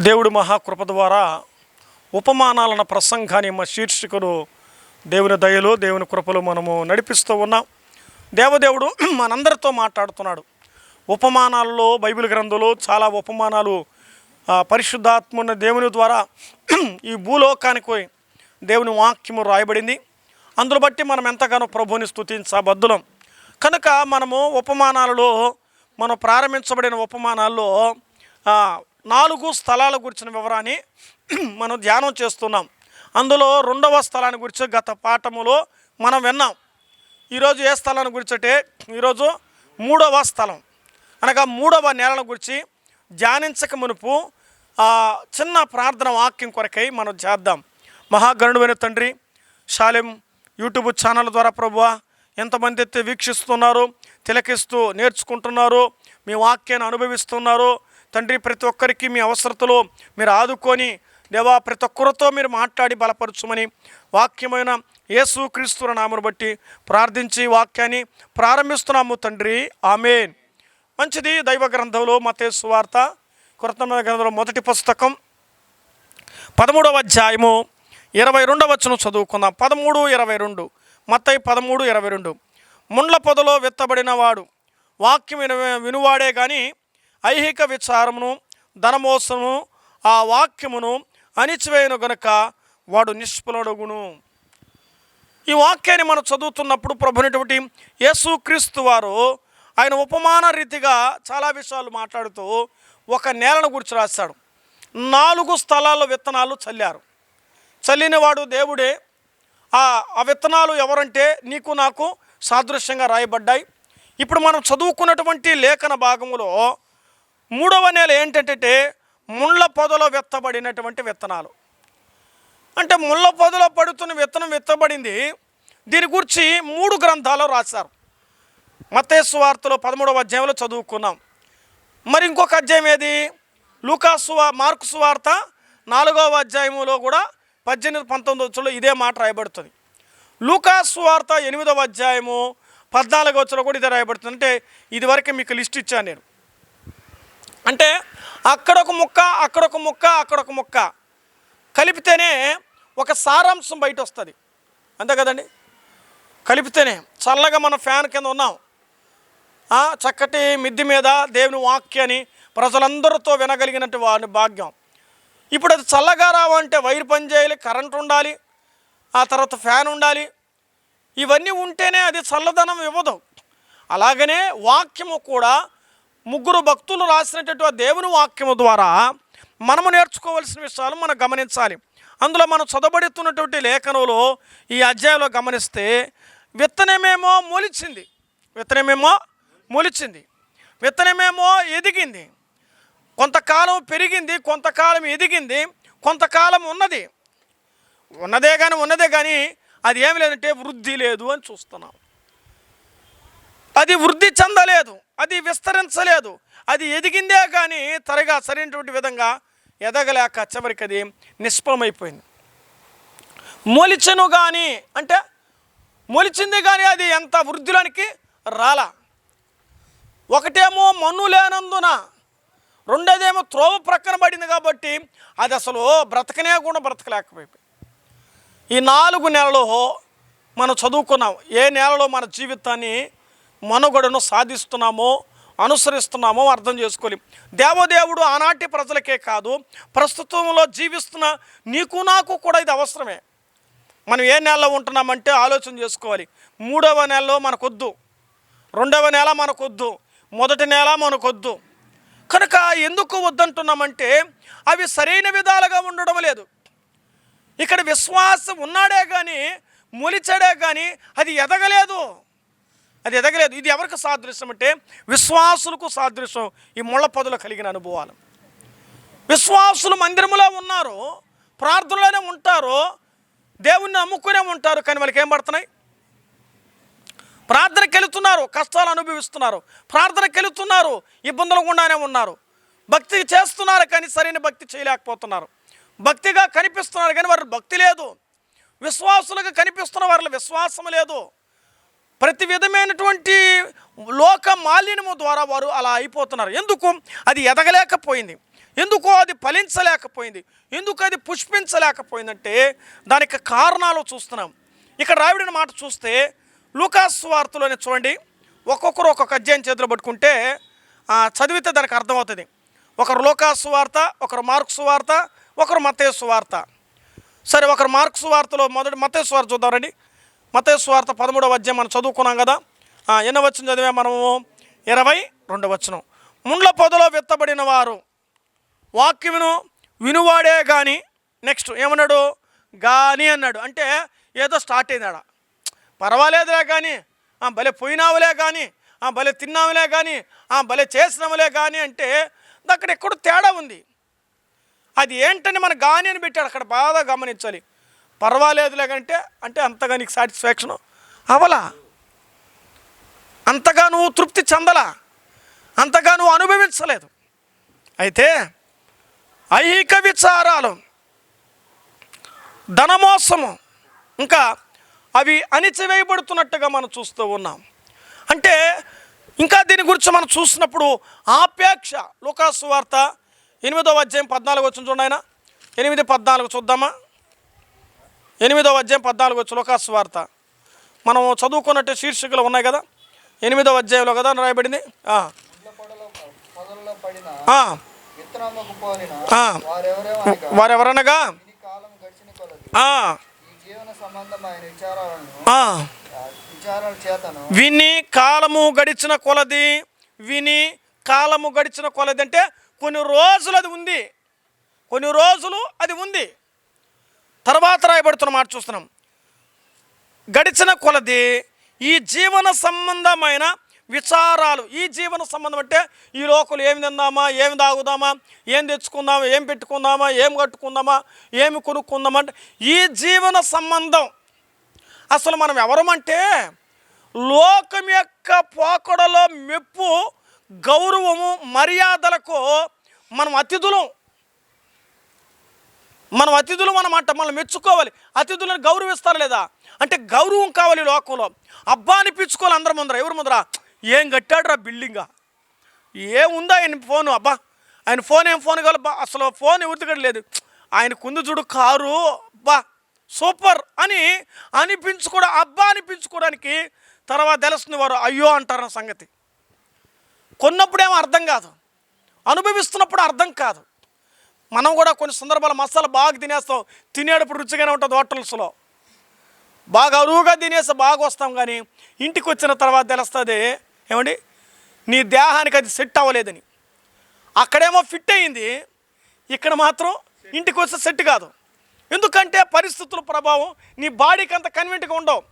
దేవుడి మహాకృప ద్వారా ఉపమానాలన్న ప్రసంగాన్ని మా శీర్షికలు దేవుని దయలు దేవుని కృపలు మనము నడిపిస్తూ ఉన్నాం. దేవదేవుడు మనందరితో మాట్లాడుతున్నాడు. ఉపమానాల్లో బైబిల్ గ్రంథంలో చాలా ఉపమానాలు ఆ, పరిశుద్ధాత్మున్న దేవుని ద్వారా ఈ భూలోకానికి పోయి దేవుని వాక్యము రాయబడింది. అందులో బట్టి మనం ఎంతగానో ప్రభుని స్థుతించబద్దులం కనుక మనము ఉపమానాలలో మనం ప్రారంభించబడిన ఉపమానాల్లో నాలుగు స్థలాల గురించిన వివరాన్ని మనం ధ్యానం చేస్తున్నాం. అందులో రెండవ స్థలాన్ని గురించి గత పాఠములో మనం విన్నాం. ఈరోజు ఏ స్థలాన్ని గురించి అంటే ఈరోజు మూడవ స్థలం. అనగా మూడవ నేలను గురించి ధ్యానించక మునుపు చిన్న ప్రార్థన వాక్యం కొరకై మనం చేద్దాం. మహాగణుడైన తండ్రి శాలెం యూట్యూబ్ ఛానల్ ద్వారా ప్రభువ ఎంతమంది అయితే వీక్షిస్తున్నారు తిలకిస్తూ నేర్చుకుంటున్నారు మీ వాక్యాన్ని అనుభవిస్తున్నారు తండ్రి ప్రతి ఒక్కరికి మీ అవసరతలో మీరు ఆదుకొని దేవా ప్రతి ఒక్కరితో మీరు మాట్లాడి బలపరచుమని వాక్యమైన యేసు క్రీస్తుల నామను బట్టి ప్రార్థించి వాక్యాన్ని ప్రారంభిస్తున్నాము తండ్రి. ఆమెన్. మంచిది దైవ గ్రంథంలో మతేసు వార్త కృతమైన గ్రంథంలో మొదటి పుస్తకం పదమూడవ అధ్యాయము ఇరవై రెండవ చదువుకుందాం. పదమూడు ఇరవై రెండు. మత్తయి పదమూడు ఇరవై రెండు. ముండ్ల పొదలో విత్తబడిన వాడు వాక్యం వినువాడే కానీ ఐహిక విచారమును ధనమోసము ఆ వాక్యమును అణిచివేయను గనుక వాడు నిష్ఫలడుగును. ఈ వాక్యాన్ని మనం చదువుతున్నప్పుడు ప్రభునటువంటి యేసుక్రీస్తు వారు ఆయన ఉపమాన రీతిగా చాలా విషయాలు మాట్లాడుతూ ఒక నేలను గురించి రాశాడు. నాలుగు స్థలాల్లో విత్తనాలు చల్లారు. చల్లినవాడు దేవుడే. ఆ ఆ విత్తనాలు ఎవరంటే నీకు నాకు సాదృశ్యంగా రాయబడ్డాయి. ఇప్పుడు మనం చదువుకున్నటువంటి లేఖన భాగంలో మూడవ నెల ఏంటంటే ముళ్ళ పొదలో విత్తబడినటువంటి విత్తనాలు. అంటే ముళ్ళ పొదలో పడుతున్న విత్తనం విత్తబడింది. దీని గురించి మూడు గ్రంథాలు రాశారు. మతేసు వార్తలో పదమూడవ అధ్యాయంలో చదువుకున్నాం. మరి ఇంకొక అధ్యాయం ఏది? లూకాసు మార్కుసు వార్త నాలుగవ అధ్యాయంలో కూడా పద్దెనిమిది పంతొమ్మిది వచ్చులో ఇదే మాట రాయబడుతుంది. లూకాసు వార్త ఎనిమిదవ అధ్యాయము పద్నాలుగో వచ్చులో కూడా ఇదే రాయబడుతుంది. అంటే ఇదివరకు మీకు లిస్ట్ ఇచ్చాను నేను. అంటే అక్కడొక ముక్క అక్కడొక ముక్క అక్కడొక ముక్క కలిపితేనే ఒక సారాంశం బయట వస్తుంది అంతే కదండి? కలిపితేనే చల్లగా మన ఫ్యాన్ కింద ఉన్నాం. చక్కటి మిద్ది మీద దేవుని వాక్యాన్ని ప్రజలందరితో వినగలిగినట్టు వారి భాగ్యం. ఇప్పుడు అది చల్లగా రావంటే వైర్ పని చేయాలి కరెంట్ ఉండాలి ఆ తర్వాత ఫ్యాన్ ఉండాలి. ఇవన్నీ ఉంటేనే అది చల్లదనం ఇవ్వదు. అలాగనే వాక్యము కూడా ముగ్గురు భక్తులు రాసినటువంటి ఆ దేవుని వాక్యము ద్వారా మనము నేర్చుకోవాల్సిన విషయాలు మనం గమనించాలి. అందులో మనం చదవబడుతున్నటువంటి లేఖనంలో ఈ అధ్యాయంలో గమనిస్తే విత్తనమేమో మొలిచింది. విత్తనమేమో మొలిచింది. విత్తనమేమో ఎదిగింది. కొంతకాలం పెరిగింది కొంతకాలం ఎదిగింది కొంతకాలం ఉన్నది. ఉన్నదే కానీ ఉన్నదే కానీ అది ఏమి లేదంటే వృద్ధి లేదు అని చూస్తున్నాం. అది వృద్ధి చెందలేదు. అది విస్తరించలేదు. అది ఎదిగిందే కానీ త్వరగా సరైనటువంటి విధంగా ఎదగలేక చివరికి అది నిష్ఫలమైపోయింది. మొలిచను కానీ అంటే మొలిచింది కానీ అది ఎంత వృద్ధిలోనికి రాల. ఒకటేమో మన్ను లేనందున రెండోదేమో త్రోవ ప్రక్కన పడింది కాబట్టి అది అసలు బ్రతకనే కూడా బ్రతకలేకపోయింది. ఈ నాలుగు నెలలో మనం చదువుకున్నాం. ఏ నెలలో మన జీవితాన్ని మనుగడను సాధిస్తున్నామో అనుసరిస్తున్నామో అర్థం చేసుకోవాలి. దేవదేవుడు ఆనాటి ప్రజలకే కాదు ప్రస్తుతంలో జీవిస్తున్న నీకు నాకు కూడా ఇది అవసరమే. మనం ఏ నెలలో ఉంటున్నామంటే ఆలోచన చేసుకోవాలి. మూడవ నెలలో మనకొద్దు. రెండవ నెల మనకొద్దు. మొదటి నెల మనకొద్దు. కనుక ఎందుకు వద్దంటున్నామంటే అవి సరైన విధాలుగా ఉండడం లేదు. ఇక్కడ విశ్వాసం ఉన్నాడే కానీ మొలిచాడే కానీ అది ఎదగలేదు. అది ఎదగలేదు. ఇది ఎవరికి సాదృశ్యం అంటే విశ్వాసులకు సాదృశ్యం ఈ ముళ్ళ పొదలు కలిగిన అనుభవాలు. విశ్వాసులు మందిరములో ఉన్నారు ప్రార్థనలోనే ఉంటారు దేవుణ్ణి నమ్ముకునే ఉంటారు కానీ వాళ్ళకి ఏం పడుతున్నాయి? ప్రార్థనకి వెళుతున్నారు కష్టాలు అనుభవిస్తున్నారు ప్రార్థనకి వెళుతున్నారు ఇబ్బందులు గుండానే ఉన్నారు. భక్తి చేస్తున్నారు కానీ సరైన భక్తి చేయలేకపోతున్నారు. భక్తిగా కనిపిస్తున్నారు కానీ వారి భక్తి లేదు. విశ్వాసులుగా కనిపిస్తున్న వారిలో విశ్వాసం లేదు. ప్రతి విధమైనటువంటి లోక మాలిన్యము ద్వారా వారు అలా అయిపోతున్నారు. ఎందుకు? అది ఎదగలేకపోయింది. ఎందుకో అది ఫలించలేకపోయింది? ఎందుకు అది పుష్పించలేకపోయిందంటే దానికి కారణాలు చూస్తున్నాం. ఇక్కడ రావిడిన మాట చూస్తే లూకాస్ వార్తలోనే చూడండి. ఒక్కొక్కరు ఒక్కొక్క అధ్యాయం చేతిలో పట్టుకుంటే చదివితే దానికి అర్థమవుతుంది. ఒకరు లోకాసు వార్త ఒకరు మార్క్స్ వార్త ఒకరు మతేసు వార్త. సరే ఒకరు మార్క్స్ వార్తలో మొదటి మతేసు వార్త చూద్దామండి మతేశ్వార్త పదమూడవ అధ్యాయం మనం చదువుకున్నాం కదా. ఆ, ఎన్నో వచ్చిన చదివే మనము? ఇరవై రెండు వచ్చిన ముండ్ల పొదలో విత్తబడిన వారు వాక్యమును వినువాడే కానీ నెక్స్ట్ ఏమన్నాడు? గాని అన్నాడు. అంటే ఏదో స్టార్ట్ అయింది ఆడ పర్వాలేదులే కానీ ఆ, భలే పోయినావులే కానీ ఆ, భలే తిన్నావులే కానీ ఆ, భలే చేసినాములే కానీ అంటే అక్కడ ఎక్కడో తేడా ఉంది. అది ఏంటని మన గాని అని పెట్టాడు. అక్కడ బాగా గమనించాలి. పర్వాలేదులే కంటే అంటే అంతగా నీకు సాటిస్ఫాక్షన్ అవలా అంతగా నువ్వు తృప్తి చెందలా. అంతగా నువ్వు అనుభవించలేదు. అయితే ఐహిక విచారాలు ధనమోసము ఇంకా అవి అణిచివేయబడుతున్నట్టుగా మనం చూస్తూ ఉన్నాం. అంటే ఇంకా దీని గురించి మనం చూసినప్పుడు ఆపేక్ష లోకాసు వార్త ఎనిమిదవ అధ్యాయం పద్నాలుగు వచ్చిన చూడండి ఆయన. ఎనిమిది పద్నాలుగు చూద్దామా? ఎనిమిదవ అధ్యాయం పద్నాలుగు వచ్చి వార్త మనం చదువుకున్నట్టు శీర్షికలు ఉన్నాయి కదా? ఎనిమిదవ అధ్యాయంలో కదా రాయబడింది? వారెవరనగా? విని కాలము గడిచిన కొలది విని కాలము గడిచిన కొలది అంటే కొన్ని రోజులు అది ఉంది. కొన్ని రోజులు అది ఉంది. తర్వాత రాయబడుతున్న మాట చూస్తున్నాం. గడిచిన కొలది ఈ జీవన సంబంధమైన విచారాలు. ఈ జీవన సంబంధం అంటే ఈ లోకలు ఏమి తిందామా ఏమి తాగుదామా ఏం తెచ్చుకుందామా ఏం పెట్టుకుందామా ఏం కట్టుకుందామా ఏమి కొనుక్కుందామా అంటే ఈ జీవన సంబంధం. అసలు మనం ఎవరమంటే లోకం యొక్క పోకడలో మెప్పు గౌరవము మర్యాదలకు మనం అతిథులం. మనం అతిథులు అన్నమాట మనం మెచ్చుకోవాలి. అతిథులను గౌరవిస్తారు లేదా? అంటే గౌరవం కావాలి లోకంలో. అబ్బా అనిపించుకోవాలి అందరి ముందర. ఎవరి ముందర? ఏం కట్టాడురా బిల్డింగా ఏముందా ఆయన ఫోను? అబ్బా ఆయన ఫోన్ ఏం ఫోన్ కావాలి? అసలు ఫోన్ ఎవరి లేదు. ఆయన కుందు చూడు కారు. అబ్బా సూపర్ అని అనిపించుకోవడం అబ్బా అనిపించుకోవడానికి తర్వాత తెలుస్తుంది వారు అయ్యో అంటారు నా సంగతి. కొన్నప్పుడేమో అర్థం కాదు. అనుభవిస్తున్నప్పుడు అర్థం కాదు. మనం కూడా కొన్ని సందర్భాలు మసాలా బాగా తినేస్తాం. తినేటప్పుడు రుచిగానే ఉంటుంది హోటల్స్లో. బాగా అరువుగా తినేసి బాగా వస్తాం కానీ ఇంటికి వచ్చిన తర్వాత తెలుస్తుంది ఏమండి? నీ దేహానికి అది సెట్ అవ్వలేదని. అక్కడేమో ఫిట్ అయ్యింది ఇక్కడ మాత్రం ఇంటికి వస్తే సెట్ కాదు. ఎందుకంటే పరిస్థితుల ప్రభావం నీ బాడీకి అంత కన్వీంట్గా ఉండవు.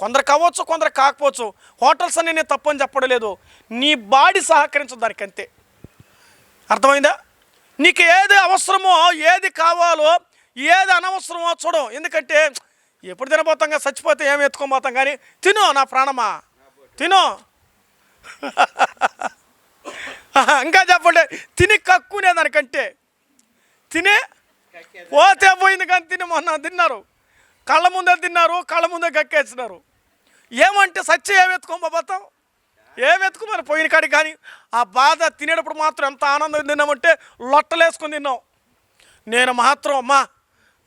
కొందరు కావచ్చు కొందరు కాకపోవచ్చు హోటల్స్ అని నేను తప్పని చెప్పడం లేదు. నీ బాడీ సహకరించదు దానికంతే. అర్థమైందా? నీకు ఏది అవసరమో ఏది కావాలో ఏది అనవసరమో చూడం. ఎందుకంటే ఎప్పుడు తినబోతాం కదా చచ్చిపోతే ఏమి ఎత్తుకోబోతాం కానీ తిను నా ప్రాణమా. తిను. ఇంకా చెప్పండి తిని కక్కునే దానికంటే తిని పోతే పోయింది కానీ తిని మొన్న తిన్నారు. కళ్ళ ముందే తిన్నారు కళ్ళ ముందే కక్కేసినారు. ఏమంటే సచ్చి ఏమి ఎత్తుకోబోతాం? ఏం ఎత్తుకున్నారు పోయిన కాడికి కానీ. ఆ బాధ తినేటప్పుడు మాత్రం ఎంత ఆనందం తిన్నామంటే లొట్టలేసుకొని తిన్నాం నేను మాత్రం అమ్మా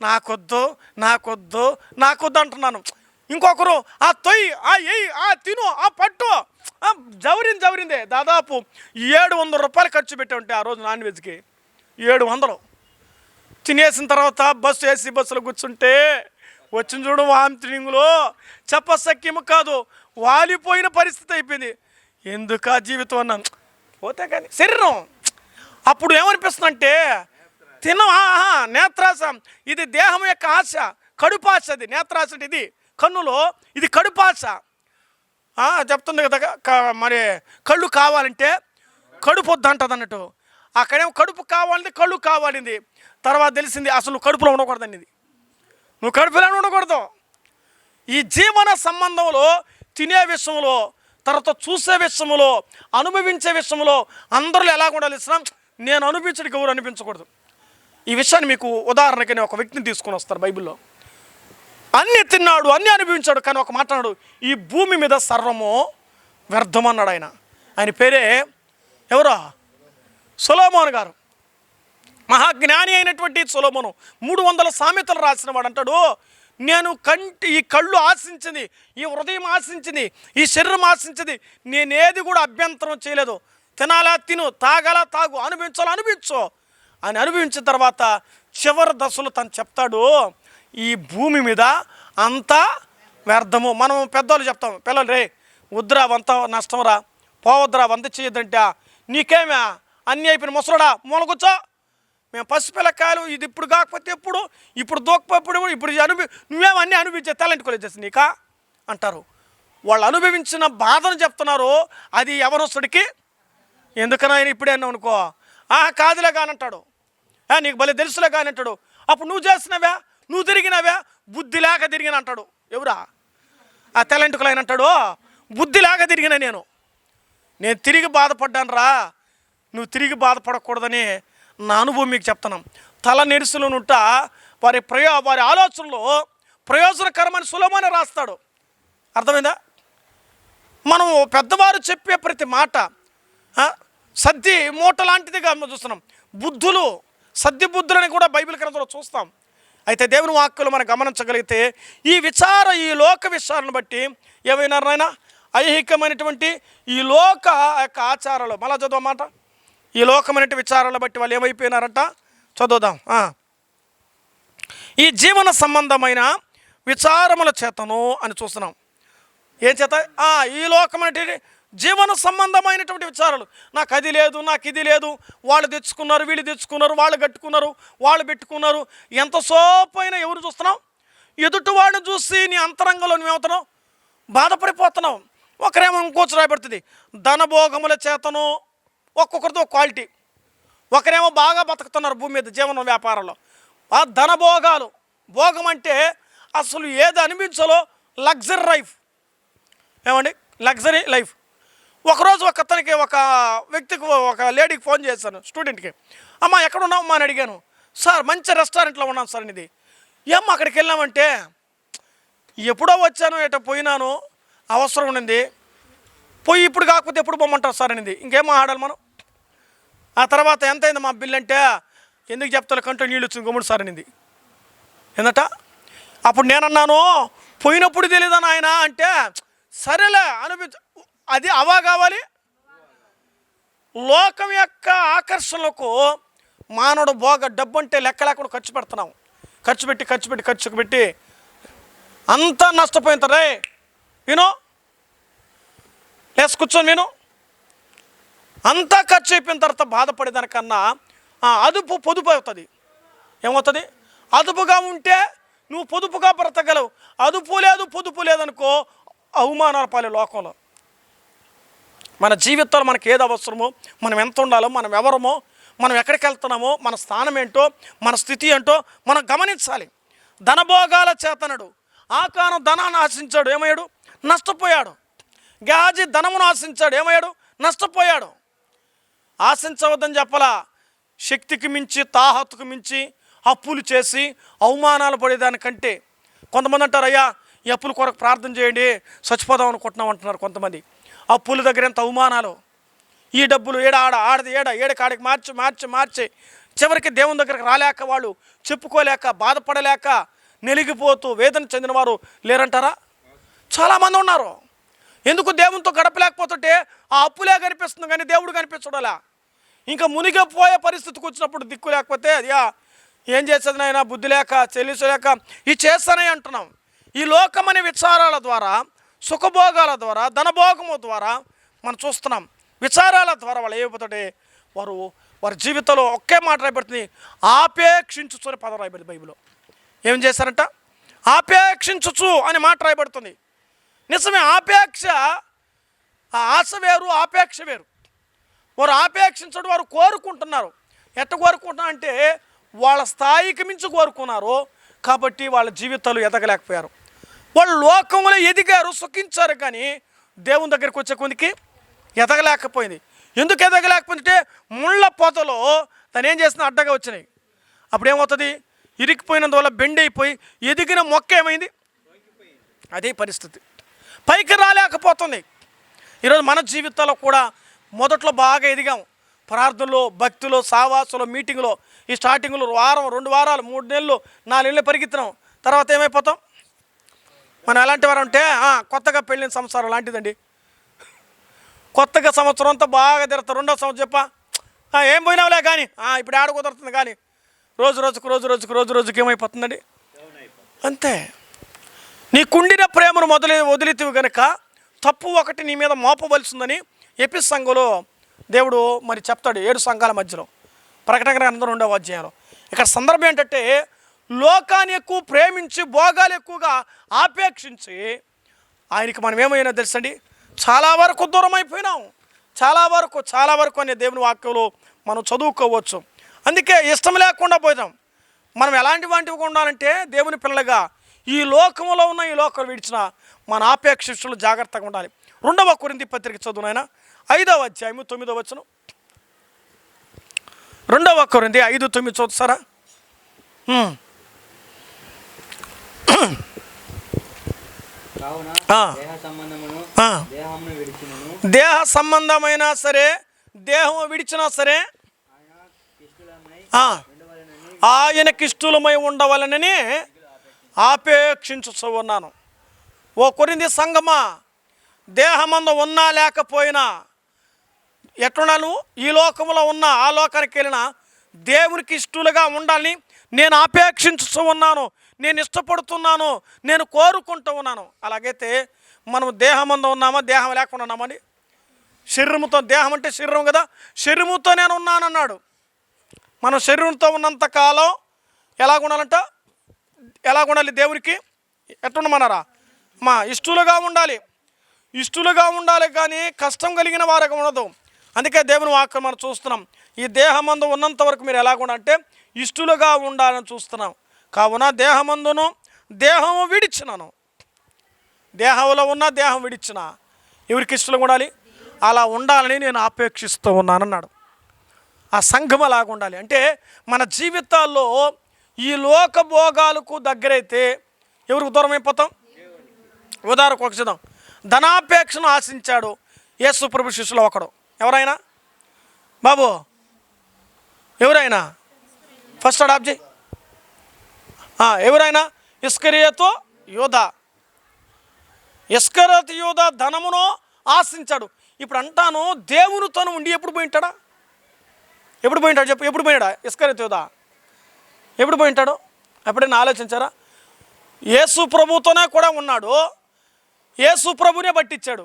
నాకొద్దు నాకొద్దు నాకొద్దు అంటున్నాను. ఇంకొకరు ఆ తొయ్యి ఆ ఎయ్యి ఆ తిను ఆ పట్టు ఆ జవరింది జవరిందే. దాదాపు ఏడు వందల రూపాయలు ఖర్చు పెట్టి ఉంటే ఆ రోజు నాన్ వెజ్కి. ఏడు వందలు తినేసిన తర్వాత బస్సు ఏసీ బస్సులో కూర్చుంటే వచ్చిన చూడు వామిటింగ్లో చెప్పసక్యము కాదు. వాలిపోయిన పరిస్థితి అయిపోయింది. ఎందుక జీవితం అన్నాను? పోతే కానీ. శరీరం. అప్పుడు ఏమనిపిస్తుందంటే తినం ఆహా నేత్రాశ. ఇది దేహం యొక్క ఆశ. కడుపాశ అది. నేత్రాశ అంటే ఇది. కన్నులో ఇది కడుపాశ. చెప్తుంది కదా మరి కళ్ళు కావాలంటే కడుపు వద్దంటది అన్నట్టు. అక్కడేమో కడుపు కావాలింది కళ్ళు కావాలింది. తర్వాత తెలిసింది అసలు కడుపులో ఉండకూడదండి ఇది నువ్వు కడుపులో ఉండకూడదు. ఈ జీవన సంబంధంలో తినే విషయంలో తర్వాత చూసే విషయంలో అనుభవించే విషయంలో అందరిలో ఎలా ఉండాలి? ఇస్లాం నేను అనుభవించడానికి ఎవరు అనిపించకూడదు. ఈ విషయాన్ని మీకు ఉదాహరణకి నేను ఒక వ్యక్తిని తీసుకొని వస్తారు బైబిల్లో. అన్ని తిన్నాడు అన్ని అనుభవించాడు కానీ ఒక మాట్లాడు ఈ భూమి మీద సర్వము వ్యర్థం అన్నాడు ఆయన. ఆయన పేరే ఎవరా? సులోమోన్ గారు. మహాజ్ఞాని అయినటువంటి సులోమోను. మూడు వందల సామెతలు రాసిన వాడు అంటాడు నేను కంటి ఈ కళ్ళు ఆశించింది ఈ హృదయం ఆశించింది ఈ శరీరం ఆశించింది నేనేది కూడా అభ్యంతరం చేయలేదు. తినాలా తిను తాగాలా తాగు అనుభవించాలా అనుభవించు. అని అనుభవించిన తర్వాత చివరి దశలో తను చెప్తాడు ఈ భూమి మీద అంతా వ్యర్థము. మనం పెద్దవాళ్ళు చెప్తాం పిల్లలు రే వద్దురా వంత నష్టంరా పోవద్దురా వంత చేయదంటే నీకేమే? అన్నీ అయిపోయిన ముసలుడా మూలకొచ్చా? మేము పసిపిల్లకాయలు ఇది ఇప్పుడు కాకపోతే ఎప్పుడు? ఇప్పుడు దూకపోప్పుడు ఇప్పుడు అనుభవి నువ్వేమన్నీ అనుభవించే టాలెంట్ కాలేజెస్ నీకా? అంటారు. వాళ్ళు అనుభవించిన బాధను చెప్తున్నారు అది ఎవరొస్తుడికి ఎందుకన్నా ఆయన ఇప్పుడే అన్నావు అనుకో? కాదులే కానంటాడు ఆ నీకు భలే తెలుసులే కానంటాడు అప్పుడు నువ్వు చేసినవే నువ్వు తిరిగినవా బుద్ధి లేక తిరిగిన అంటాడు. ఎవరా? ఆ తెలంటుకులు ఆయన అంటాడు బుద్ధి లేక తిరిగిన నేను. నేను తిరిగి బాధపడ్డాను రా నువ్వు తిరిగి బాధపడకూడదని నా అనుభవం మీకు చెప్తున్నాం. తల నెరుసులోనుంట వారి ప్రయో వారి ఆలోచనలో ప్రయోజనకరమని సులభమని రాస్తాడు. అర్థమైందా? మనం పెద్దవారు చెప్పే ప్రతి మాట సద్ది మూట లాంటిదిగా చూస్తున్నాం. బుద్ధులు సద్ది బుద్ధులని కూడా బైబిల్ గ్రంథంలో చూస్తాం. అయితే దేవుని వాక్కులు మనం గమనించగలిగితే ఈ విచార ఈ లోక విషయాలను బట్టి ఏమైనా నాయన? ఐహికమైనటువంటి ఈ లోక యొక్క ఆచారాలు. మళ్ళా చదవమాట ఈ లోకమైనటువంటి విచారాలు బట్టి వాళ్ళు ఏమైపోయినారంట? చదువుదాం. ఈ జీవన సంబంధమైన విచారముల చేతను అని చూస్తున్నాం. ఏం చేత? ఈ లోకమైనటువంటి జీవన సంబంధమైనటువంటి విచారాలు. నాకు అది లేదు నాకు ఇది లేదు. వాళ్ళు తెచ్చుకున్నారు వీళ్ళు తెచ్చుకున్నారు వాళ్ళు కట్టుకున్నారు వాళ్ళు పెట్టుకున్నారు. ఎంత సోపైనా ఎవరు చూస్తున్నాం? ఎదుటివాడిని చూసి నీ అంతరంగంలో నువ్వేమవుతున్నావు? బాధపడిపోతున్నావు. ఒకరేమో ఇంకోచి రాయబడుతుంది. ధనభోగముల చేతను ఒక్కొక్కరితో క్వాలిటీ. ఒకరేమో బాగా బతుకుతున్నారు భూమి మీద జీవన వ్యాపారంలో. ఆ ధనభోగాలు భోగం అంటే అసలు ఏది అనిపించాలో లగ్జరీ లైఫ్. ఏమండి? Luxury life. ఒకరోజు ఒక అతనికి ఒక వ్యక్తికి ఒక లేడీకి ఫోన్ చేశాను స్టూడెంట్కి. అమ్మ ఎక్కడ ఉన్నావు అని అడిగాను. సార్ మంచి రెస్టారెంట్లో ఉన్నాను సార్ ఇది ఏమ్మా అక్కడికి వెళ్ళామంటే ఎప్పుడో వచ్చాను ఎట పోయినాను. అవసరం ఉండింది. పోయి ఇప్పుడు కాకపోతే ఎప్పుడు పొమ్మంటారు సార్ అనేది. ఇంకేం ఆడాలి మనం? ఆ తర్వాత ఎంతైంది మా బిల్ అంటే ఎందుకు చెప్తారు కంట్లో నీళ్ళు వచ్చింది గుమ్మడి సార్ అనేది. ఏందట? అప్పుడు నేనన్నాను పోయినప్పుడు తెలియదా ఆయన అంటే సరేలే అనిపించ అది అవా కావాలి? లోకం యొక్క ఆకర్షణలకు మానవుడు బోగ డబ్బు అంటే లెక్క లేకుండా ఖర్చు పెడుతున్నాం. ఖర్చు పెట్టి ఖర్చు పెట్టి ఖర్చు పెట్టి అంతా నష్టపోయిన రే. విను. లేస్ కూర్చొని విను. అంతా ఖర్చు అయిపోయిన తర్వాత బాధపడేదానికన్నా అదుపు పొదుపు అవుతుంది. ఏమవుతుంది? అదుపుగా ఉంటే నువ్వు పొదుపుగా బ్రతకగలవు. అదుపు లేదు పొదుపు లేదనుకో అవమానాలు పాలే లోకంలో. మన జీవితంలో మనకి ఏది అవసరమో మనం ఎంత ఉండాలో మనం ఎవరమో మనం ఎక్కడికి వెళ్తున్నామో మన స్థానం ఏంటో మన స్థితి ఏంటో మనం గమనించాలి. ధనభోగాల చేతనడు. ఆకారం ధనాన్ని ఆశించాడు ఏమయ్యాడు? నష్టపోయాడు. గాజీ ధనమును ఆశించాడు ఏమయ్యాడు? నష్టపోయాడు. ఆశించవద్దని చెప్పలా? శక్తికి మించి తాహతుకు మించి అప్పులు చేసి అవమానాలు పడేదానికంటే కొంతమంది అంటారు అయ్యా ఈ అప్పుల కొరకు ప్రార్థన చేయండి చచ్చిపోదాం అనుకుంటున్నాం అంటున్నారు కొంతమంది. అప్పుల దగ్గర ఎంత అవమానాలు? ఈ డబ్బులు ఏడ ఆడ ఆడది ఏడ ఏడ కాడికి మార్చి మార్చి మార్చి. చివరికి దేవుని దగ్గరికి రాలేక వాళ్ళు చెప్పుకోలేక బాధపడలేక నెలిగిపోతూ వేదన చెందినవారు లేరంటారా? చాలామంది ఉన్నారు. ఎందుకు దేవునితో గడపలేకపోతుంటే ఆ అప్పులే కనిపిస్తుంది కానీ దేవుడు కనిపించడలా? ఇంకా మునిగిపోయే పరిస్థితికి వచ్చినప్పుడు దిక్కు లేకపోతే అయ్యా ఏం చేసేది నాయన? బుద్ధి లేక చెల్లించలేక ఇది చేస్తానే అంటున్నాం. ఈ లోకమనే విచారాల ద్వారా సుఖభోగాల ద్వారా ధనభోగము ద్వారా మనం చూస్తున్నాం. విచారాల ద్వారా వాళ్ళు ఏమైపోతుంటే వారు వారి జీవితంలో ఒకే మాట రాయబడుతుంది ఆపేక్షించుచు పదం రాయబడింది బైబిల్లో. ఏం చేశారంట? ఆపేక్షించుచు అని మాట రాయబడుతుంది. నిజమే ఆపేక్ష ఆ ఆశ వేరు ఆపేక్ష వేరు. వారు ఆపేక్షించడం వారు కోరుకుంటున్నారు. ఎట్ట కోరుకుంటున్నారు అంటే వాళ్ళ స్థాయికి మించి కోరుకున్నారు కాబట్టి వాళ్ళ జీవితాలు ఎదగలేకపోయారు. వాళ్ళు లోకంలో ఎదిగారు సుఖించారు కానీ దేవుని దగ్గరికి వచ్చే కొందికి ఎదగలేకపోయింది. ఎందుకు ఎదగలేకపోయిందంటే ముళ్ళ పొదలో తను ఏం చేసిన అడ్డగా వచ్చినాయి. అప్పుడు ఏమవుతుంది? ఇరికిపోయినందువల్ల బెండ్ అయిపోయి ఎదిగిన మొక్క ఏమైంది? అదే పరిస్థితి. పైకి రాలేకపోతుంది. ఈరోజు మన జీవితాల్లో కూడా మొదట్లో బాగా ఎదిగాం. ప్రార్థనలో భక్తిలో సావాసులు మీటింగ్లో ఈ స్టార్టింగ్లో వారం రెండు వారాలు మూడు నెలలు నాలుగు నెలలు తర్వాత ఏమైపోతాం? మనం ఎలాంటి వారు అంటే కొత్తగా పెళ్ళిన సంసారం లాంటిదండి. కొత్తగా సంవత్సరం అంతా బాగా తిరుగుతారు. రెండో సంవత్సరం చెప్పా. ఏం పోయినావులే కానీ ఇప్పుడు ఆడ కుదురుతుంది కానీ రోజు రోజుకు రోజు రోజుకు రోజు రోజుకి ఏమైపోతుందండి? అంతే. నీ కుండిన ప్రేమను మొదలు వదిలితివి గనుక తప్పు ఒకటి నీ మీద మోపవలసిందని ఎపి సంఘంలో దేవుడు మరి చెప్తాడు ఏడు సంఘాల మధ్యలో. ప్రకటన గ్రంథం రెండవ అధ్యాయంలో. ఇక్కడ సందర్భం ఏంటంటే లోకాన్ని ఎక్కువ ప్రేమించి భోగాలు ఎక్కువగా ఆపేక్షించి ఆయనకి మనం ఏమైనా తెలుసండి? చాలా వరకు దూరం అయిపోయినాం. చాలా వరకు చాలా వరకు అనే దేవుని వాక్యంలో మనం చదువుకోవచ్చు. అందుకే ఇష్టం లేకుండా పోయినాం. మనం ఎలాంటి వాటివి ఉండాలంటే దేవుని పిల్లలుగా ఈ లోకంలో ఉన్న ఈ లోకం విడిచిన మన ఆపేక్షలు జాగ్రత్తగా ఉండాలి. రెండవ కొరింది పత్రిక చదువునైనా ఐదవ అధ్యాయము తొమ్మిదవ వచ్చును రెండవ కొరింది ఐదు తొమ్మిది చదువుతారా. దేహ సంబంధమును సరే దేహం విడిచినా సరే ఆయనకిష్టులమై ఉండవలనని ఆపేక్షించు ఉన్నాను ఓ కొరింది సంగమా దేహమందు ఉన్నా లేకపోయినా ఎట్లున్నాను ఈ లోకంలో ఉన్న ఆ లోకానికి వెళ్ళినా దేవునికి ఇష్టలుగా ఉండాలని నేను ఆపేక్షించుతూ ఉన్నాను నేను ఇష్టపడుతున్నాను. నేను కోరుకుంటూ ఉన్నాను. అలాగైతే మనం దేహమందు ఉన్నామా దేహం లేకుండా ఉన్నామని శరీరముతో దేహం అంటే శరీరం కదా? శరీరముతో నేను ఉన్నానన్నాడు. మనం శరీరంతో ఉన్నంతకాలం కాలం ఎలా ఉండాలి దేవునికి? ఎట్టుండమన్నారా మా ఇష్టలుగా ఉండాలి. ఇష్టలుగా ఉండాలి కానీ కష్టం కలిగిన వారికి ఉండదు. అందుకే దేవుని వాక్యం మనం చూస్తున్నాం. ఈ దేహమందు ఉన్నంత వరకు మీరు ఎలా ఉండాలంటే ఇష్టలుగా ఉండాలని చూస్తున్నాం. కావున దేహమందును దేహము విడిచినాను. దేహంలో ఉన్న దేహం విడిచిన ఎవరికి ఇష్టలు ఉండాలి? అలా ఉండాలని నేను ఆపేక్షిస్తూ ఉన్నానన్నాడు. ఆ సంఘం అలాగ ఉండాలి అంటే మన జీవితాల్లో ఈ లోక భోగాలకు దగ్గరైతే ఎవరికి దూరం అయిపోతాం? ఉదాహరణకు ఒక చిదాం ధనాపేక్షను ఆశించాడు యేసు ప్రభు శిష్యులు ఒకడు. ఎవరైనా? బాబు ఎవరైనా? ఫస్ట్ అడాప్జీ ఎవరైనా? ఇస్కరియతో యోధ ఇస్కరత్ యోధ ధనమును ఆశించాడు. ఇప్పుడు అంటాను దేవునితోను ఉండి ఎప్పుడు పోయింటాడా ఎప్పుడు పోయింటాడు చెప్పు ఎప్పుడు పోయాడా ఇస్కరత్ యోధ ఎప్పుడు పోయింటాడు ఎప్పుడైనా ఆలోచించారా? యేసు ప్రభుతోనే కూడా ఉన్నాడు. యేసు ప్రభునే పట్టించాడు.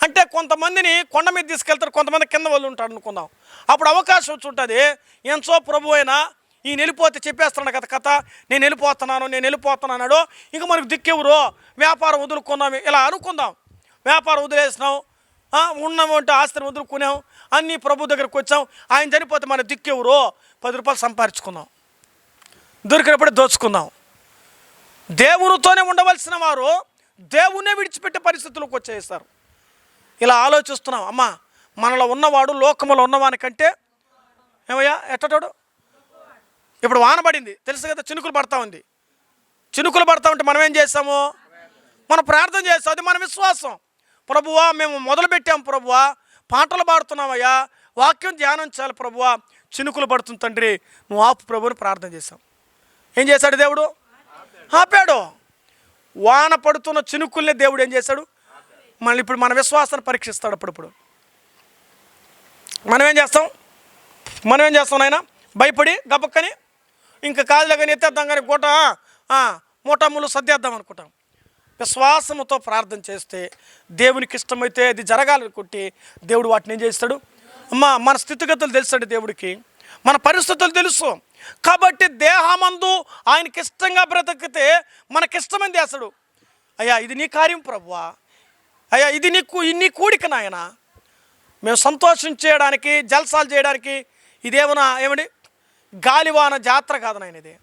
అంటే కొంతమందిని కొండ మీద తీసుకెళ్తారు కొంతమంది కింద వాళ్ళు ఉంటాడు అనుకుందాం. అప్పుడు అవకాశం వచ్చి ఉంటుంది ఎంతో ప్రభు అయినా ఈ వెళ్ళిపోతే చెప్పేస్తున్నాడు కదా కథ నేను వెళ్ళిపోతున్నాను నేను వెళ్ళిపోతున్నాను అన్నాడు. ఇంక మనకు దిక్కెవరు? వ్యాపారం వదులుకున్నాం ఇలా అనుకుందాం. వ్యాపారం వదిలేసినాం ఆ, ఉన్నామంటే ఆస్తిని వదులుకున్నాం అన్నీ ప్రభు దగ్గరికి వచ్చాం ఆయన చనిపోతే మన దిక్కెవరు? పది రూపాయలు సంపాదించుకుందాం దొరికినప్పుడు దోచుకుందాం దేవునితోనే ఉండవలసిన వారు దేవునే విడిచిపెట్టే పరిస్థితులకు వచ్చేస్తారు ఇలా ఆలోచిస్తున్నాం అమ్మా మనలో ఉన్నవాడు లోకములో ఉన్నవానికంటే ఏమయ్యా ఎట్టటోడు? ఇప్పుడు వాన పడింది తెలుసు కదా చినుకులు పడతా ఉంది. చినుకులు పడతా ఉంటే మనం ఏం చేస్తాము మనం ప్రార్థన చేస్తాం అది మన విశ్వాసం. ప్రభువా మేము మొదలు పెట్టాం ప్రభువా పాటలు పాడుతున్నామయ్యా వాక్యం ధ్యానం చేయాలి ప్రభువా. చినుకులు పడుతుంది తండ్రి. నువ్వు ఆపు ప్రభుని ప్రార్థన చేశాం ఏం చేశాడు దేవుడు? ఆపాడు. వాన పడుతున్న చినుకుల్ని దేవుడు ఏం చేశాడు? మళ్ళీ ఇప్పుడు మన విశ్వాసాన్ని పరీక్షిస్తాడు అప్పుడప్పుడు. మనం ఏం చేస్తాం? మనం ఏం చేస్తాం నాయన? భయపడి గబక్కని ఇంకా కాదులే కానీ ఎత్తేద్దాం కానీ గుట మూటములు సర్దేద్దాం అనుకుంటాం. విశ్వాసముతో ప్రార్థన చేస్తే దేవునికి ఇష్టమైతే అది జరగాలనుకుంటే దేవుడు వాటిని ఏం చేస్తాడు? అమ్మా మన స్థితిగతులు తెలుస్తాడు దేవుడికి. మన పరిస్థితులు తెలుసు. కాబట్టి దేహమందు ఆయనకి ఇష్టంగా బ్రతికితే మనకిష్టమైన చేస్తాడు అయ్యా ఇది నీ కార్యం ప్రభువా. అయ్యా ఇది నీకు నీ కూడిక నాయన. మేము సంతోషించేయడానికి జల్సాలు చేయడానికి ఇదేమన్నా ఏమండి? గాలివాన జాతర కాదు నాయన ఇది.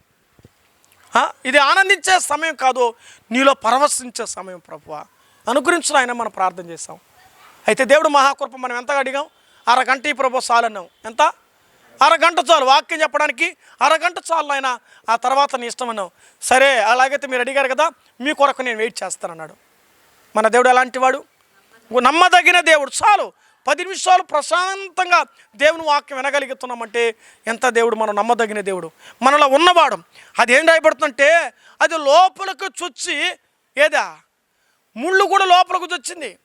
ఇది ఆనందించే సమయం కాదు నీలో పరవశించే సమయం ప్రభువ. అనుగ్రహించిన ఆయన మనం ప్రార్థన చేస్తాం. అయితే దేవుడు మహాకృప మనం ఎంతగా అడిగాం? అరగంట ఈ ప్రభు చాలు ఎంత? అరగంట చాలు. వాక్యం చెప్పడానికి అరగంట చాలు ఆయన ఆ తర్వాత నీ ఇష్టం అన్నావు. సరే అలాగైతే మీరు అడిగారు కదా మీ కొరకు నేను వెయిట్ చేస్తానన్నాడు. మన దేవుడు ఎలాంటి వాడు? నమ్మదగిన దేవుడు. చాలు. పది నిమిషాలు ప్రశాంతంగా దేవుని వాక్యం వినగలుగుతున్నామంటే ఎంత దేవుడు? మనం నమ్మదగిన దేవుడు. మనలో ఉన్నవాడు. అది ఏం రాయబడుతుందంటే అది లోపలికి చొచ్చి ఏదా? ముళ్ళు కూడా లోపలికి చొచ్చింది.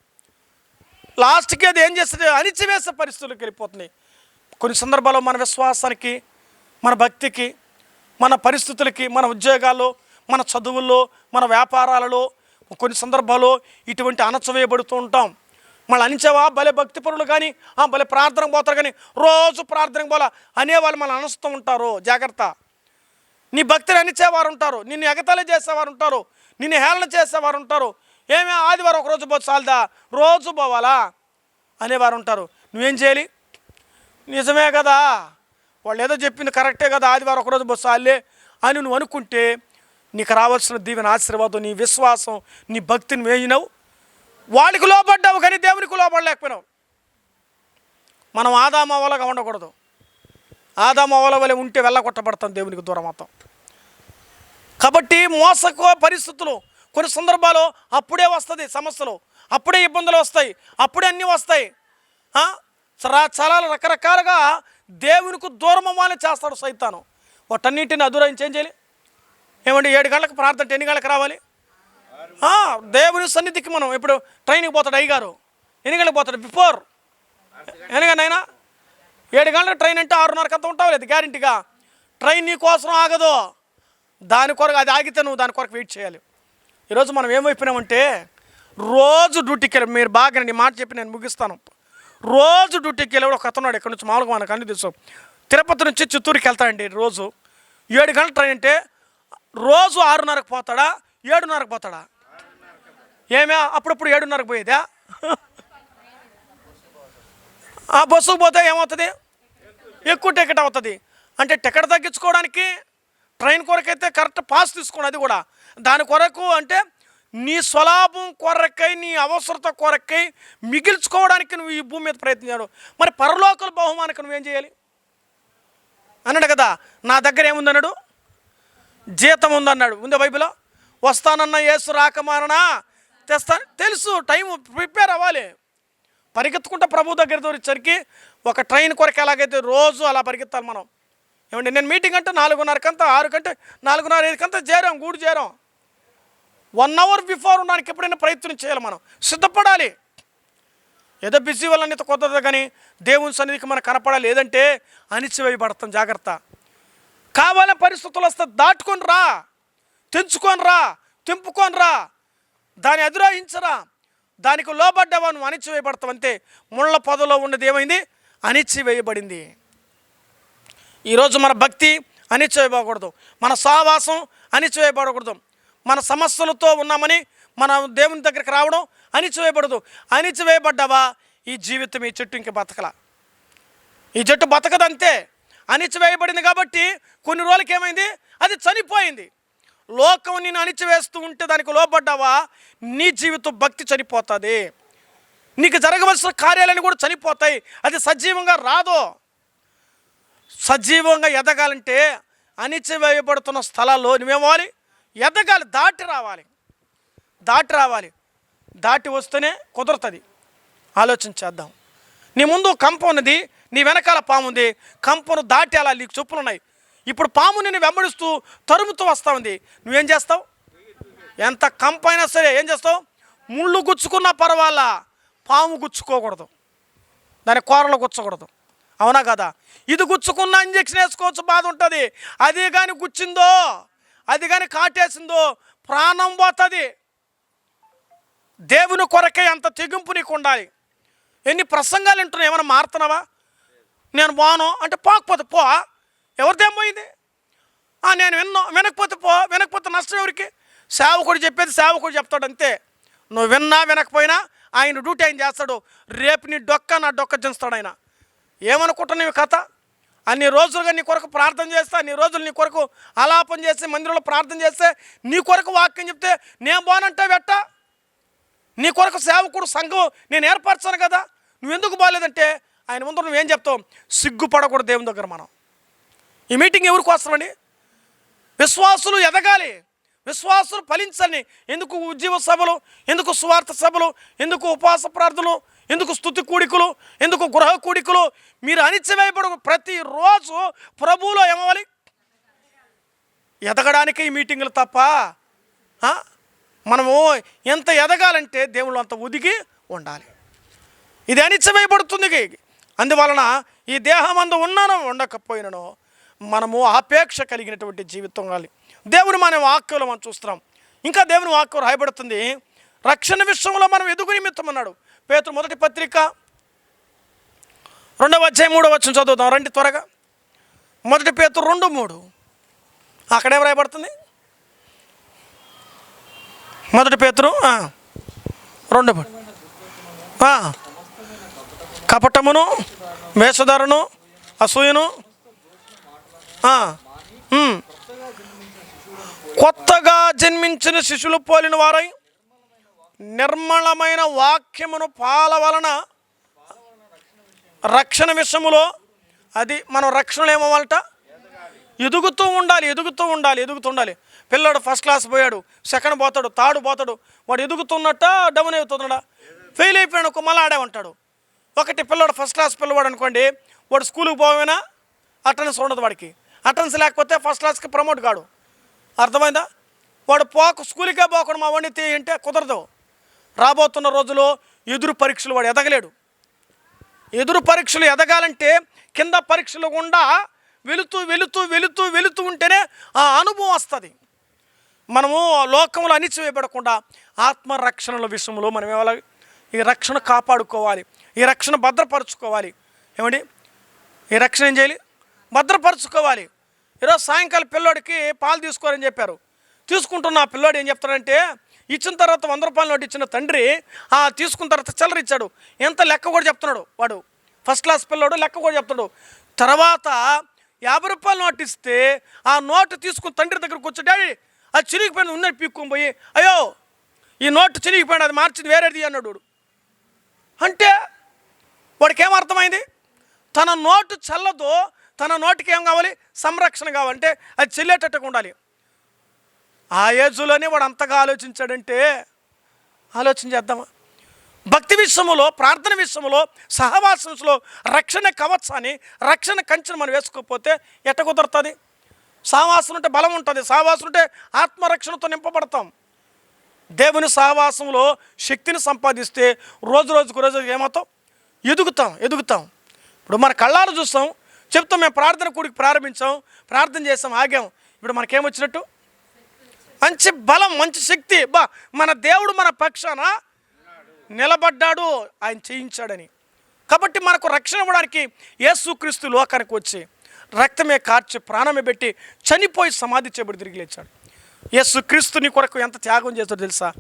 లాస్ట్కి అది ఏం చేస్తుంది? అణిచివేసే పరిస్థితులకు వెళ్ళిపోతుంది. కొన్ని సందర్భాల్లో మన విశ్వాసానికి మన భక్తికి మన పరిస్థితులకి మన ఉద్యోగాల్లో మన చదువుల్లో మన వ్యాపారాలలో కొన్ని సందర్భాల్లో ఇటువంటి అణచవేయబడుతూ ఉంటాం. మళ్ళీ అణించేవా? భలే భక్తి పనులు కానీ భలే ప్రార్థన పోతారు కానీ రోజు ప్రార్థన పోలా అనేవాళ్ళు మనం అనస్తూ ఉంటారు. జాగ్రత్త. నీ భక్తిని అణిచేవారు ఉంటారు. నిన్ను ఎగతాళి చేసేవారు ఉంటారు. నిన్ను హేళన చేసేవారు ఉంటారు. ఏమే ఆదివారం ఒక రోజు పోతే చాలదా రోజు పోవాలా? అనేవారు ఉంటారు. నువ్వేం చేయాలి? నిజమే కదా. వాళ్ళు ఏదో చెప్పింది కరెక్టే కదా ఆదివారం ఒకరోజు పోతే చాలే అని నువ్వు అనుకుంటే నీకు రావాల్సిన దీవెన ఆశీర్వాదం నీ విశ్వాసం నీ భక్తిని వేయినావు. వాళ్ళకి లోపడ్డావు కానీ దేవునికి లోపడలేకపోయినావు మనం ఆదామవలగా ఉండకూడదు. ఆదామవల వలె ఉంటే వెళ్ళగొట్టబడతాం దేవునికి దూరం అవుతాం. కాబట్టి మోసకో పరిస్థితులు కొన్ని సందర్భాలు అప్పుడే వస్తుంది సమస్యలు అప్పుడే ఇబ్బందులు వస్తాయి అప్పుడే అన్నీ వస్తాయి. చాలా చాలా రకరకాలుగా దేవునికి దూరం చేస్తాడు సైతాను. వాటన్నిటిని అధురాయించి ఏం చేయాలి? ఏమండి ఏడు గంటలకు ప్రార్థన ఎన్ని గంటలకు రావాలి? దేవుని సన్నిధికి మనం ఇప్పుడు ట్రైన్కి పోతాడు అయ్యగారు. ఎన్ని గంటలకు పోతాడు? బిఫోర్. ఎనగానైనా ఏడు గంటల ట్రైన్ అంటే ఆరున్నరకు అంత ఉంటావు లేదు గ్యారంటీగా. ట్రైన్ నీ కోసం ఆగదు. దాని కొరకు అది ఆగితే నువ్వు దాని కొరకు వెయిట్ చేయాలి. ఈరోజు మనం ఏమైపోయినామంటే రోజు డ్యూటీకి వెళ్ళి మీరు బాగా నీ మాట చెప్పి నేను ముగిస్తాను. రోజు డ్యూటీకి వెళ్ళి ఒక అతను ఇక్కడ నుంచి మామూలుగా మనకు అన్ని తెలుసు. తిరుపతి నుంచి చిత్తూరుకి వెళ్తాడండి రోజు. ఏడు గంటల ట్రైన్ అంటే రోజు ఆరున్నరకు పోతాడా ఏడున్నరకు పోతాడా? ఏమే అప్పుడప్పుడు ఏడున్నరకు పోయేదా? ఆ బస్సుకు పోతే ఏమవుతుంది? ఎక్కువ టికెట్ అవుతుంది. అంటే టికెట్ తగ్గించుకోవడానికి ట్రైన్ కొరకైతే కరెక్ట్ పాస్ తీసుకోండి అది కూడా. దాని కొరకు అంటే నీ స్వలాభం కొరకై నీ అవసరత కొరకై మిగిల్చుకోవడానికి నువ్వు ఈ భూమి మీద ప్రయత్నించాడు. మరి పరలోకల బహుమానికి నువ్వేం చేయాలి? అన్నాడు కదా నా దగ్గర ఏముందన్నాడు? జీతం ఉందన్నాడు. ఉందా బైబిల్లో? వస్తానన్న ఏసు రాకమాననా తెస్తా తెలుసు టైం ప్రిపేర్ అవ్వాలి. పరిగెత్తుకుంటే ప్రభు దగ్గర దొరిచేసరికి ఒక ట్రైన్ కొరకు ఎలాగైతే రోజు అలా పరిగెత్తాలి మనం. ఏమంటే నేను మీటింగ్ అంటే నాలుగున్నరకంతా ఆరు కంటే నాలుగున్నర ఐదు కంతా చేరాం గూడు చేరాం. వన్ అవర్ బిఫోర్ ఉండడానికి ఎప్పుడైనా ప్రయత్నం చేయాలి మనం. సిద్ధపడాలి. ఏదో బిజీ వల్ల నీతో కుదరదు కానీ దేవుని సన్నిధికి మనం కనపడాలి. ఏదంటే అణిచివేయబడతాం. జాగ్రత్త. కావాలని పరిస్థితులు వస్తే దాటుకొని రా. తెంచుకొని రా. తెంపుకొని రా. దాన్ని ఎదురాయించరా. దానికి లోబడ్డావా నువ్వు అణిచివేయబడతావు. అంతే. ముళ్ళ పొదలో ఉన్నది ఏమైంది? అణిచివేయబడింది. ఈరోజు మన భక్తి అణిచివేయబడకూడదు. మన సావాసం అణిచివేయబడకూడదు. మన సమస్యలతో ఉన్నామని మన దేవుని దగ్గరికి రావడం అణిచివేయబడదు. అణిచివేయబడ్డావా? ఈ జీవితం ఈ చెట్టు ఇంక బతకలా. ఈ చెట్టు బతకదంతే. అణిచివేయబడింది కాబట్టి కొన్ని రోజులకి ఏమైంది? అది చనిపోయింది. లోకం నేను అణిచివేస్తూ ఉంటే దానికి లోపడ్డావా నీ జీవితం భక్తి చనిపోతుంది. నీకు జరగవలసిన కార్యాలన్నీ కూడా చనిపోతాయి. అది సజీవంగా రాదు. సజీవంగా ఎదగాలంటే అణిచివేయబడుతున్న స్థలాల్లో నువ్వేమోవాలి ఎదగాలి దాటి రావాలి. దాటి రావాలి. దాటి వస్తేనే కుదురుతుంది. ఆలోచన చేద్దాం. నీ ముందు కంప ఉన్నది నీ వెనకాల పాము ఉంది. కంపను దాటి అలా నీకు చెప్పులు ఉన్నాయి ఇప్పుడు పాము నిన్ను వెంబడిస్తూ తరుముతూ వస్తా ఉంది. నువ్వేం చేస్తావు? ఎంత కంప అయినా సరే ఏం చేస్తావు? ముళ్ళు గుచ్చుకున్నా పర్వాలా? పాము గుచ్చుకోకూడదు. దాని కూరలు గుచ్చకూడదు. అవునా కదా? ఇది గుచ్చుకున్న ఇంజక్షన్ వేసుకోవచ్చు బాధ ఉంటుంది. అదే కానీ గుచ్చిందో అది కానీ కాటేసిందో ప్రాణం పోతుంది. దేవుని కొరకే అంత తెగింపు నీకు ఉండాలి ఎన్ని ప్రసంగాలు వింటున్నావు? ఏమైనా మారుతున్నావా? నేను బాను అంటే పోకపోతే పో. ఎవరిదేం పోయింది? నేను విన్నా. వినకపోతే పో. వినకపోతే నష్టం ఎవరికి? సేవకుడు చెప్పేది సేవకుడు చెప్తాడు అంతే. నువ్వు విన్నా వినకపోయినా ఆయన డ్యూటీ ఆయన చేస్తాడు. రేపు నీ డొక్క నా డొక్క దించుతాడు ఆయన. ఏమనుకుంటున్నావు కథ? అన్ని రోజులుగా నీ కొరకు ప్రార్థన చేస్తే అన్ని రోజులు నీ కొరకు ఆలాపన చేసి మందిరంలో ప్రార్థన చేస్తే నీ కొరకు వాక్యం చెప్తే నేను పోనంటే వెట్ట? నీ కొరకు సేవకుడు సంఘం నేను ఏర్పరచాను కదా? నువ్వెందుకు బాగాలేదంటే ఆయన ముందు నువ్వేం చెప్తావు? సిగ్గుపడకూడదు దేవుని దగ్గర మనం. ఈ మీటింగ్ ఎవరి కోసమండి విశ్వాసులు ఎదగాలి. విశ్వాసులు ఫలించని ఎందుకు ఉద్యమ సభలు? ఎందుకు స్వార్థ సభలు? ఎందుకు ఉపవాస ప్రార్థనలు? ఎందుకు స్థుతి కూడికలు? ఎందుకు గృహ కూడికలు? మీరు అణిచివేయబడు ప్రతిరోజు ప్రభువులో ఏమవ్వాలి? ఎదగడానికి ఈ మీటింగులు తప్ప మనము ఎంత ఎదగాలంటే దేవుళ్ళు అంత ఒదిగి ఉండాలి. ఇది అణిచివేయబడుతుంది. అందువలన ఈ దేహమందు ఉన్నాను ఉండకపోయినను మనము ఆపేక్ష కలిగినటువంటి జీవితం ఉండాలి. దేవుని మనం వాక్యంలో మనం చూస్తున్నాం. ఇంకా దేవుని వాక్యం రాయబడుతుంది. రక్షణ విషయంలో మనం ఎదుగు నిమిత్తం అన్నాడు పేతురు మొదటి పత్రిక. రెండవ అధ్యాయం మూడవ వచ్చిన చదువుదాం. రండి త్వరగా. మొదటి పేతురు రెండు మూడు. అక్కడేం రాయబడుతుంది? మొదటి పేతురు రెండు మూడు. కపటమును వేషధారను అసూయను కొత్తగా జన్మించిన శిష్యులు పోలిన వారై నిర్మలమైన వాక్యమును పాల వలన రక్షణ విషయములో అది మనం రక్షణలు ఏమవ్వాలట? ఎదుగుతూ ఉండాలి ఎదుగుతూ ఉండాలి ఎదుగుతూ ఉండాలి. పిల్లడు ఫస్ట్ క్లాస్ పోయాడు సెకండ్ పోతాడు థర్డ్ పోతాడు. వాడు ఎదుగుతున్నట్ట డౌన్ అవుతున్నాడా ఫెయిల్ అయిపోయాడు ఒక మళ్ళీ ఆడేమంటాడు. ఒకటి పిల్లడు ఫస్ట్ క్లాస్ పిల్లవాడు అనుకోండి వాడు స్కూల్కి పోయినా అటెండెన్స్ ఉండదు వాడికి. అటెండెన్స్ లేకపోతే ఫస్ట్ క్లాస్కి ప్రమోట్ కాడు. అర్థమైందా? వాడు పోక స్కూల్కే పోకుండా మా వాడిని తీయంటే కుదరదు. రాబోతున్న రోజులో ఎదురు పరీక్షలు వాడు ఎదగలేడు. ఎదురు పరీక్షలు ఎదగాలంటే కింద పరీక్షలు గుండా వెళుతూ వెళుతూ వెళుతూ వెళుతూ ఉంటేనే ఆ అనుభవం వస్తుంది. మనము లోకంలో అణిచివేయబడకుండా ఆత్మరక్షణల విషయంలో మనం ఎలా ఈ రక్షణ కాపాడుకోవాలి. ఈ రక్షణ భద్రపరచుకోవాలి. ఏమండి? ఈ రక్షణ ఏం చేయాలి? భద్రపరచుకోవాలి. ఈరోజు సాయంకాలం పిల్లోడికి పాలు తీసుకోరని చెప్పారు. తీసుకుంటున్న ఆ పిల్లోడు ఏం చెప్తాడంటే ఇచ్చిన తర్వాత వంద రూపాయల నోటు ఇచ్చిన తండ్రి ఆ తీసుకున్న తర్వాత చిల్లర ఇచ్చాడు. ఎంత లెక్క కూడా చెప్తున్నాడు వాడు. ఫస్ట్ క్లాస్ పిల్లోడు లెక్క కూడా చెప్తాడు తర్వాత యాభై రూపాయలు నోటు ఇస్తే ఆ నోటు తీసుకుని తండ్రి దగ్గరకు వచ్చి డాడీ అది చిరిగిపోయిన ఉన్నది పీక్కుని పోయి. అయ్యో ఈ నోటు చిరిగిపోయిన అది మార్చింది వేరేది అన్నాడు వాడు. అంటే వాడికి ఏమర్థమైంది అర్థమైంది? తన నోటు చల్లదు తన నోటికి ఏం కావాలి? సంరక్షణ కావాలంటే అది చెల్లేటట్టుగా ఉండాలి. ఆ ఏజ్లోనే వాడు అంతగా ఆలోచించాడంటే ఆలోచన చేద్దామా? భక్తి విషయంలో ప్రార్థన విషయంలో సహవాసంలో రక్షణ కవచాన్ని రక్షణ కంచెను మనం వేసుకోకపోతే ఎట్ట కుదురుతుంది? సహవాసం ఉంటే బలం ఉంటుంది. సహవాసం ఉంటే ఆత్మరక్షణతో నింపబడతాం. దేవుని సహవాసంలో శక్తిని సంపాదిస్తే రోజు రోజుకు రోజు ఏమవుతాం? ఎదుగుతాం ఎదుగుతాం. ఇప్పుడు మన కళ్ళారు చూస్తాం. చెప్తాం మేము ప్రార్థన కూడికి ప్రారంభించాం ప్రార్థన చేస్తాం ఆగాం. ఇప్పుడు మనకేమొచ్చినట్టు? మంచి బలం మంచి శక్తి. బా మన దేవుడు మన పక్షాన నిలబడ్డాడు ఆయన చేయించాడని. కాబట్టి మనకు రక్షణ ఇవ్వడానికి యేసుక్రీస్తు లోకానికి వచ్చి రక్తమే కార్చి ప్రాణమే పెట్టి చనిపోయి సమాధి చేయబడి తిరిగి లేచాడు. యేసుక్రీస్తుని కొరకు ఎంత త్యాగం చేస్తాడో తెలుసా?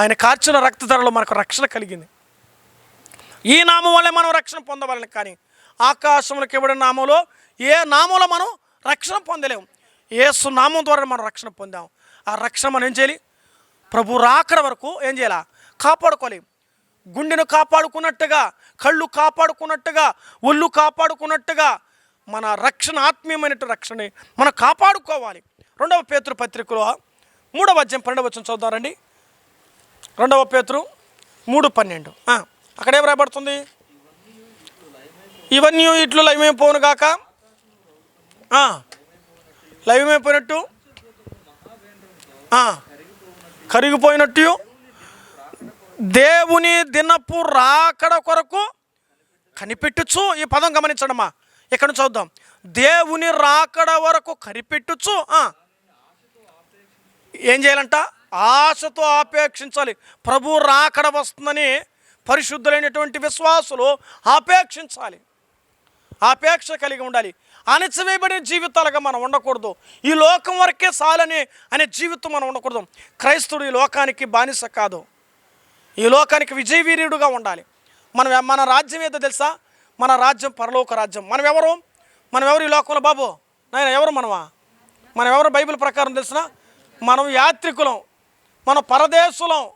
ఆయన కార్చిన రక్తధరలో మనకు రక్షణ కలిగింది. ఈ నామం వల్లే మనం రక్షణ పొందవాలని కానీ ఆకాశములకు ఇవ్వడం నామంలో ఏ నామంలో మనం రక్షణ పొందలేము. ఏసు నామం ద్వారా మనం రక్షణ పొందాం. ఆ రక్షణ మనం ఏం చేయాలి? ప్రభు రాకడ వరకు ఏం చేయాలా? కాపాడుకోవాలి. గుండెను కాపాడుకున్నట్టుగా కళ్ళు కాపాడుకున్నట్టుగా ఒళ్ళు కాపాడుకున్నట్టుగా మన రక్షణ ఆత్మీయమైన రక్షణని మనం కాపాడుకోవాలి. రెండవ పేతురు పత్రికలో మూడవ అధ్యాయం పన్నెండవ వచ్చిన చదువుతారండి రెండవ పేతురు మూడు పన్నెండు. ఆ, అక్కడ ఏం రాయబడుతుంది? ఇవన్నీ ఇట్లు లైవ్ అయిపోను కాక లైవ్ అయిపోయినట్టు కరిగిపోయినట్టు. దేవుని దినపు రాకడ కొరకు కనిపెట్టుచు. ఈ పదం గమనించడమ్మా ఇక్కడ నుంచి చూద్దాం. దేవుని రాకడ వరకు కనిపెట్టుచు. ఏం చేయాలంట? ఆశతో ఆపేక్షించాలి. ప్రభు రాకడ వస్తుందని పరిశుద్ధులైనటువంటి విశ్వాసులు ఆపేక్షించాలి. ఆపేక్ష కలిగి ఉండాలి. అణచివేయబడిన జీవితాలుగా మనం ఉండకూడదు. ఈ లోకం వరకే చాలని అనే జీవితం మనం ఉండకూడదు. క్రైస్తవుడు ఈ లోకానికి బానిస కాదు. ఈ లోకానికి విజయవీర్యుడుగా ఉండాలి. మనం మన రాజ్యం ఏదో తెలుసా? మన రాజ్యం పరలోక రాజ్యం. మనం ఎవరు మనం ఎవరు ఈ లోకంలో బాబు? నాయన ఎవరు మనమా? మనం ఎవరు బైబిల్ ప్రకారం తెలిసిన? మనం యాత్రికులం. మనం పరదేశులం.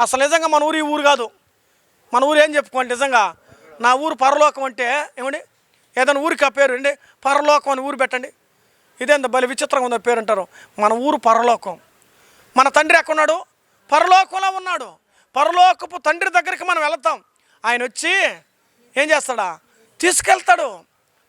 అసలు నిజంగా మన ఊరు ఈ ఊరు కాదు. మన ఊరు ఏం చెప్పుకోండి నిజంగా? నా ఊరు పరలోకం అంటే ఏమండి? ఏదైనా ఊరికి ఆ పేరు అండి? పరలోకం అని ఊరు పెట్టండి. ఇదేంత బలి విచిత్రంగా ఉందో పేరు అంటారు. మన ఊరు పరలోకం. మన తండ్రి ఎక్కడున్నాడు? పరలోకంలో ఉన్నాడు. పరలోకపు తండ్రి దగ్గరికి మనం వెళతాం. ఆయన వచ్చి ఏం చేస్తాడా? తీసుకెళ్తాడు.